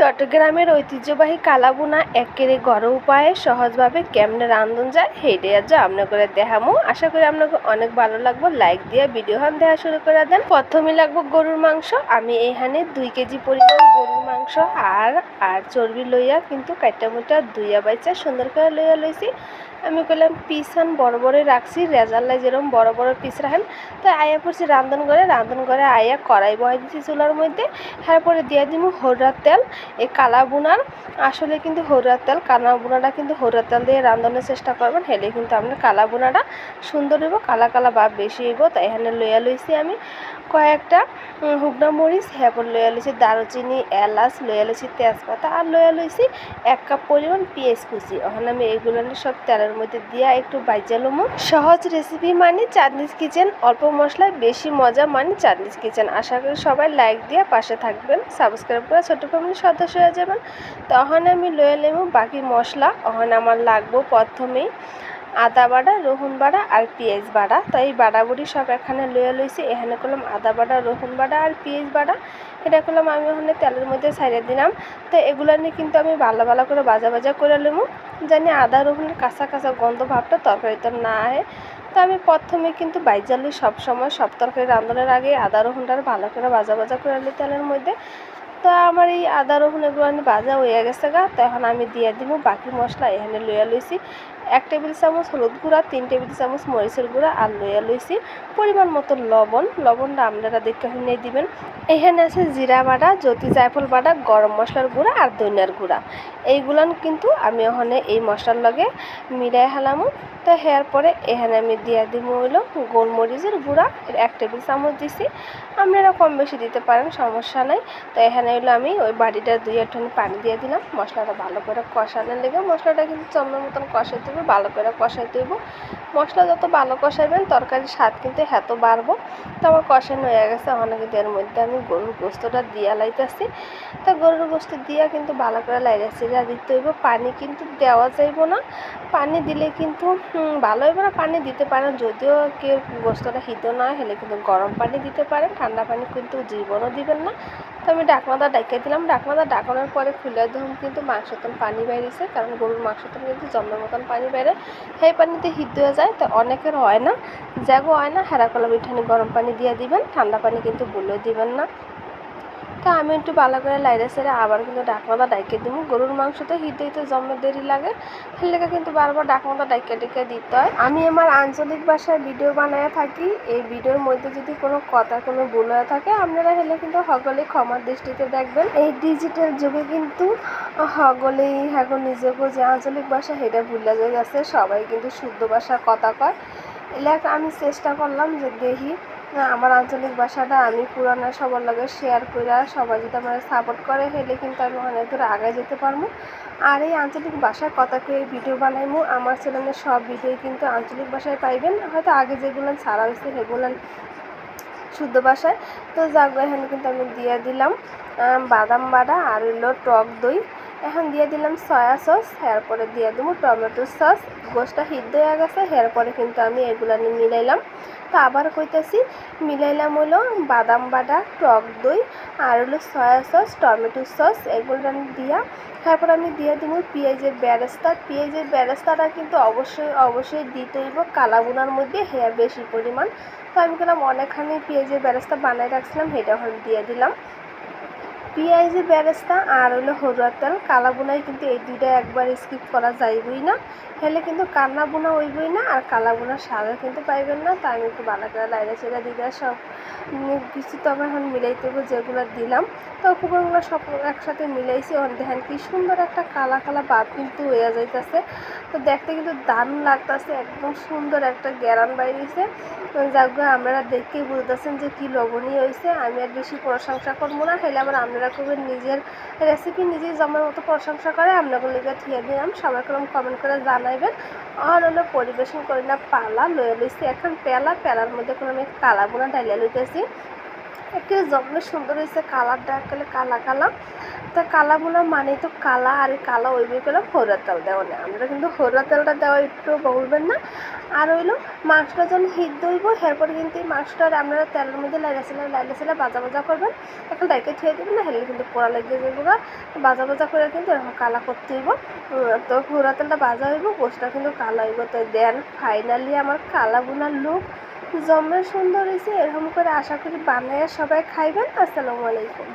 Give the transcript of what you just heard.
চট্টগ্রামের ঐতিহ্যবাহী কালাবুনা একেরে গড় উপায়ে সহজভাবে কেমনে রান্ধন যায় হেঁটে আজ আপনাদের দেখামো আশা করি আপনাকে অনেক ভালো লাগবে। লাইক দিয়ে ভিডিও হান দেখা শুরু করে দেন। প্রথমে লাগবো গরুর মাংস। আমি এখানে দুই কেজি পরিমাণ গরুর মাংস, আর আর চর্বি লইয়া কিন্তু কাইটা মুটা দুইয়া বাইচা সুন্দর করে লইয়া লইছি। আমি কইলাম, পিস হান বড় বড় রাখছি রেজাল্লাই যেরকম বড় বড় পিস রাখেন, তো আয়া পড়ছি রান্ধন করে রান্ধন করে আয়া কড়াই বহাই দিচ্ছি চুলার মধ্যে তারপরে দিয়ে দিব হরুরার তেল, এই কালা বুনার। আসলে কিন্তু হরুরার তেল কালা বুনাটা কিন্তু হরুরার তেল দিয়ে রান্ধনের চেষ্টা করবেন, হেলে কিন্তু আপনার কালা বুনাটা সুন্দর হইব, কালা কালা ভাব বেশি হইব তাই এখানে লইয়া লইছি আমি কয়েকটা হুগনা মরিচ হ্যাপর লইয়া লইছি দারুচিনি, এলাচ, লইয়া লইছি তেজপাতা, আর লইয়া লইছি এক কাপ পরিমাণ পেঁয়াজ কুচি। ওখানে আমি এইগুলো সব তেলের মধ্যে দিয়া একটু বাইজা লমু। সহজ রেসিপি মানে চাঁদনিজ কিচেন অল্প মশলায় বেশি মজা মানে চাঁদনিজ কিচেন আশা করি সবাই লাইক দিয়ে পাশে থাকবেন সাবস্ক্রাইব করে ছোট ফ্যামিলির সদস্য হয়ে যাবেন। তখন আমি লয়ে নেব বাকি মশলা। তখন আমার লাগবো প্রথমেই। আদা বাটা রসুন বাটা আর পেঁয়াজ বাটা তো এই বাটাগুড়ি সব এখানে লয়ে লইছি। এখানে করলাম আদা বাটা রসুন বাটা আর পেঁয়াজ বাটা এটা করলাম আমি ওখানে তেলের মধ্যে ছাইড়ে দিলাম। তো এগুলো নিয়ে কিন্তু আমি ভালো ভালো করে বাজা ভাজা করে নেব জানি আদা রসুনের কাঁচা কাঁচা গন্ধ ভাবটা তরকারিতে না আহে তো আমি প্রথমে কিন্তু বাইজালি সব সময় সব তরকারি রান্নার আগে আদা রসুনটা ভালো করে বাজা বাজা করে নিই তেলের মধ্যে। তো আমার এই আদা রসুন এগুলো ভাজা হয়ে গেছে গা। তো এখন আমি দিয়ে দিব বাকি মশলা এখানে লইয়া লইছি। এক টেবিল চামচ হলুদ গুঁড়া, তিন টেবিল চামচ মরিচের গুঁড়া আর লইয়া লইছি পরিমাণ মতো লবণ। লবণটা আপনারা দেখে নিয়ে দিবেন। এখানে আছে জিরা বাটা, জ্যোতি জায়ফল বাটা, গরম মশলার গুঁড়া আর দইনার গুঁড়া। এইগুলান কিন্তু আমি ওখানে এই মশলার লগে মিলাই হালামো। তো হেয়ার পরে এখানে আমি দিয়া দিব হইল গোলমরিচের গুঁড়া। এক টেবিল চামচ দিছি। আপনারা কম বেশি দিতে পারেন, সমস্যা নাই। তো এখানে হইল আমি ওই বাড়িটা দুই একটুখানি পানি দিয়ে দিলাম। মশলাটা ভালো করে কষানোর লেগে মশলাটা কিন্তু চন্দ্র মতন কষাইতে হবে ভালো করে কষাই হইব মশলা যত ভালো কষাইবেন তরকারির স্বাদ কিন্তু এত বাড়বো। তো আমার কষানো হয়ে গেছে অনেক এর মধ্যে আমি গরুর গোস্তটা দিয়া লাইতেছি। তা গরুর গোস্ত দিয়া কিন্তু ভালো করে লাইরা চিরা দিতে হইব। পানি কিন্তু দেওয়া যাইব না। পানি দিলে কিন্তু ভালো হইব না। পানি দিতে পারেন, যদিও কেউ গোস্তটা হিত না, হলে কিন্তু গরম পানি দিতে পারেন। ঠান্ডা পানি কিন্তু জীবনও দিবেন না। তো আমি ডাকনাদা ডাকিয়ে দিলাম। ডাকনাদা ডাকানোর পরে খুলে ধরুন কিন্তু মাংসতন পানি বাইরেছে কারণ গরুর মাংসতন কিন্তু জন্মের মতন পানি বাইরে সেই পানিতে হিট হয়ে যায়। তো অনেকের হয় না জাগো হয় না হেরা কলা মিঠানি গরম পানি দিয়ে দিবেন, ঠান্ডা পানি কিন্তু বলেও দিবেন না। তা আমি একটু ভালো করে লাইরে সেরে আবার কিন্তু ডাকমাদা ডাইকে দিব গরুর মাংস তো হিতে হিতে জমে দেরি লাগে সেলেকে কিন্তু বারবার ডাকমাদা ডাইকে ডেকে দিতে হয়। আমি আমার আঞ্চলিক ভাষায় ভিডিও বানায় থাকি। এই ভিডিওর মধ্যে যদি কোনো কথা, কোনো ভুল হয়ে থাকে, আপনারা হলে কিন্তু সকলে ক্ষমার দৃষ্টিতে দেখবেন। এই ডিজিটাল যুগে কিন্তু সকলেই এখন নিজেকে যে আঞ্চলিক ভাষা, সেটা ভুলে যায় গেছে। সবাই কিন্তু শুদ্ধ ভাষার কথা কয়। এলাকা আমি চেষ্টা করলাম যে দেখি আমার আঞ্চলিক ভাষাটা আমি পুরানো সবার লগে শেয়ার করে সবাই যদি আমার সাপোর্ট করে, হেলে কিন্তু আমি অনেক দূর আগে যেতে পারব। আর এই আঞ্চলিক ভাষার কথাকে ভিডিও বানাইমু, আমার চ্যানেলের সব ভিডিও কিন্তু আঞ্চলিক ভাষায় পাইবেন। হয়তো আগে যেগুলো ছাড়া হয়েছে সেগুলো শুদ্ধ ভাষায়। তো যাক এখানে কিন্তু আমি দিয়ে দিলাম বাদাম বাটা আর হইল টক দই। এখন দিয়ে দিলাম সয়া সস এরপরে দিয়ে দেবো টমেটো সস গোসটা সিদ্ধ হয়ে গেছে, এরপরে কিন্তু আমি এগুলো মিলাইলাম। তো আবার কইতেছি, মিলাইলাম হলো বাদাম বাটা, টক দই, আর হলো সয়া সস টমেটো সস এগুলো আমি দিয়া তারপর আমি দিয়ে দিব পেঁয়াজের ব্যারেস্তা পেঁয়াজের ব্যারেস্তাটা কিন্তু অবশ্যই অবশ্যই দিতে হইব কালাবুনার মধ্যে হ্যাঁ বেশি পরিমাণ। তো আমি গেলাম অনেকখানি পেঁয়াজের ব্যারেস্তা বানাই রাখছিলাম সেটা ওখানে দিয়ে দিলাম। পেঁয়াজের বেরেস্তা আর হলো হরুয়ার তেল, কালা বুনাই কিন্তু এই দুইটা একবার স্কিপ করা যাইবই না। হেলে কিন্তু কান্না বোনা হইবই না আর কালা বোনার স্বাদও কিন্তু পাইবেন না। তাই আমি একটু ভালো করে লাইরা চেরা দিতে সব কিছু তো আমার এখন মিলাইতে হবে যেগুলো দিলাম। তো উপকরণগুলো সব একসাথে মিলাইছি। ওখানে দেখেন কি সুন্দর একটা কালা কালা ভাব কিন্তু হয়ে যাইতেছে। তো দেখতে কিন্তু দারুণ লাগতেছে। একদম সুন্দর একটা গ্যারান বাইরেছে যাক আপনারা দেখতেই বুঝতেছেন যে কী লবণীয় হয়েছে আমি আর বেশি প্রশংসা করব না। হেলে আবার আপনারা করবেন নিজের রেসিপি নিজেই জমার মতো প্রশংসা করে। আপনাকে লিখে থিয়ে দিলাম সবাই কোনো কমেন্ট করে জানাইবেন। আর হলো পরিবেশন করি না, পালা, লয়ে লইছি। এখন পেলা, পেলার মধ্যে কোনো আমি কালা বোনা ডালিয়া লইতেছি। একেবারে জমলে সুন্দর হয়েছে কালার কালারটা একেবারে কালা কালা। তা কালা বোনা মানে তো কালা, আর কালা ওইভাবে করে হরুয়া তেল দেওয়া নেই আমরা কিন্তু হরুয়া তেলটা দেওয়া একটু বলবেন না। আর হইল মাংসটা যখন হিট হইব এরপরে কিন্তু এই মাংসটা আপনারা তেলের মধ্যে লাইলাছিলে লাইলাছিলে বাজা বাজা করবেন। এখন ডাইকে থুয়ে দেবেন, না হেলে কিন্তু পোড়া লেগে যাবে না বাজা ভাজা করে কিন্তু এরকম কালা করতে হইব। তো হরুয়া তেলটা বাজা হইব গোষ্ঠটা কিন্তু কালা হইব। তো দেন ফাইনালি আমার কালা বোনার লুক জমে সুন্দর হয়েছে এরকম করে আশা করি বানায় সবাই খাইবেন। আসসালামু আলাইকুম।